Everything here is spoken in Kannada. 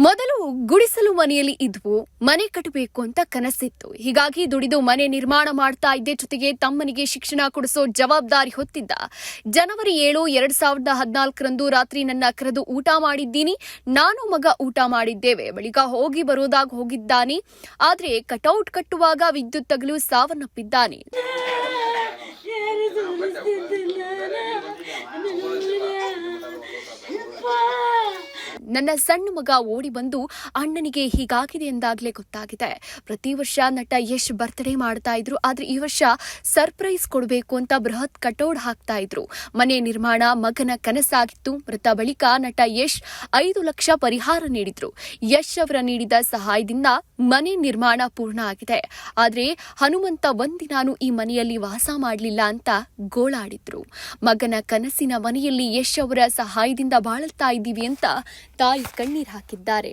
ಮೊದಲು ಗುಡಿಸಲು ಮನೆಯಲ್ಲಿ ಇದ್ವು, ಮನೆ ಕಟ್ಟಬೇಕು ಅಂತ ಕನಸಿತ್ತು. ಹೀಗಾಗಿ ದುಡಿದು ಮನೆ ನಿರ್ಮಾಣ ಮಾಡ್ತಾ ಇದ್ದೆ ಜೊತೆಗೆ ತಮ್ಮನಿಗೆ ಶಿಕ್ಷಣ ಕೊಡಿಸೋ ಜವಾಬ್ದಾರಿ ಹೊತ್ತಿದ್ದ. ಜನವರಿ ಏಳು, ಎರಡ್ ಸಾವಿರದ ಹದಿನಾಲ್ಕರಂದು ರಾತ್ರಿ ನನ್ನ ಕರೆದು ಊಟ ಮಾಡಿದ್ದೀನಿ. ನಾನು ಮಗ ಊಟ ಮಾಡಿದ್ದೇವೆ. ಬಳಿಕ ಹೋಗಿ ಬರೋದಾಗ ಹೋಗಿದ್ದಾನೆ. ಆದ್ರೆ ಕಟೌಟ್ ಕಟ್ಟುವಾಗ ವಿದ್ಯುತ್ ತಗಲು ಸಾವನ್ನಪ್ಪಿದ್ದಾನೆ. ನನ್ನ ಸಣ್ಣ ಮಗ ಓಡಿ ಬಂದು ಅಣ್ಣನಿಗೆ ಹೀಗಾಗಿದೆ ಎಂದಾಗಲೇ ಗೊತ್ತಾಗಿದೆ. ಪ್ರತಿ ವರ್ಷ ನಟ ಯಶ್ ಬರ್ತ್ಡೇ ಮಾಡ್ತಾ ಇದ್ರು. ಆದ್ರೆ ಈ ವರ್ಷ ಸರ್ಪ್ರೈಸ್ ಕೊಡಬೇಕು ಅಂತ ಬೃಹತ್ ಕಟೋಡ್ ಹಾಕ್ತಾ ಇದ್ರು. ಮನೆ ನಿರ್ಮಾಣ, ಮಗನ ಕನಸಾಗಿತ್ತು. ಮೃತ ಬಳಿಕ ನಟ ಯಶ್ ಐದು ಲಕ್ಷ ಪರಿಹಾರ ನೀಡಿದ್ರು. ಯಶ್ ಅವರ ನೀಡಿದ ಸಹಾಯದಿಂದ ಮನೆ ನಿರ್ಮಾಣ ಪೂರ್ಣ ಆಗಿದೆ. ಆದ್ರೆ ಹನುಮಂತ ಒಂದಿನಾನು ಈ ಮನೆಯಲ್ಲಿ ವಾಸ ಮಾಡಲಿಲ್ಲ ಅಂತ ಗೋಳಾಡಿದ್ರು. ಮಗನ ಕನಸಿನ ಮನೆಯಲ್ಲಿ ಯಶ್ ಅವರ ಸಹಾಯದಿಂದ ಬಾಳುತ್ತಾ ಇದ್ದೀವಿ ಅಂತ ತಾಯಿ ಕಣ್ಣೀರ್ ಹಾಕಿದ್ದಾರೆ